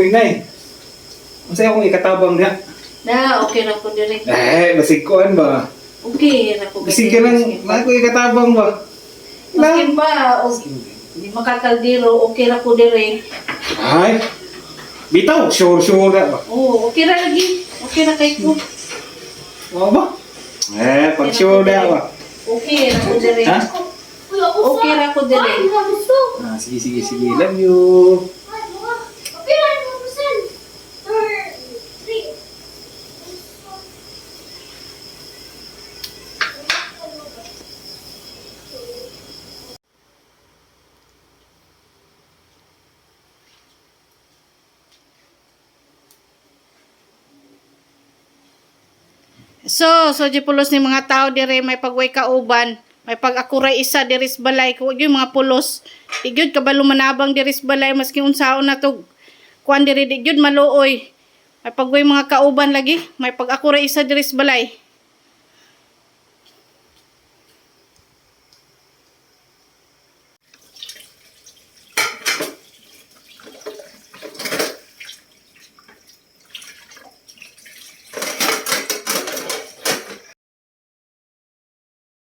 Uy, Nay. Masaya akong ikatabang niya. Na, okay na ko dire. Eh, basig kuan ba? Okay na ko. Basig ka lang, na ako ikatabang ba? Makin ba, o, di makakaldiro, okay na ko dire. Ay, bitaw, sure, sure na ba? Oo, okay na lagi. Okay na kay ko. Oo ba? Eh, pag sure na ba? Okay na ko dire. Ha? Okay na ko dire. Ah, sige, sige, sige. Love you. So, so di pulos ni mga tao dire may pagway kauban, may pag-akuray isa diris balay ko yung mga pulos. Igyud kabalo manabang diris balay maski unsaon na to. Kuan diri di gyud maluoy. May pagway mga kauban lagi, may pag-akuray isa diris balay.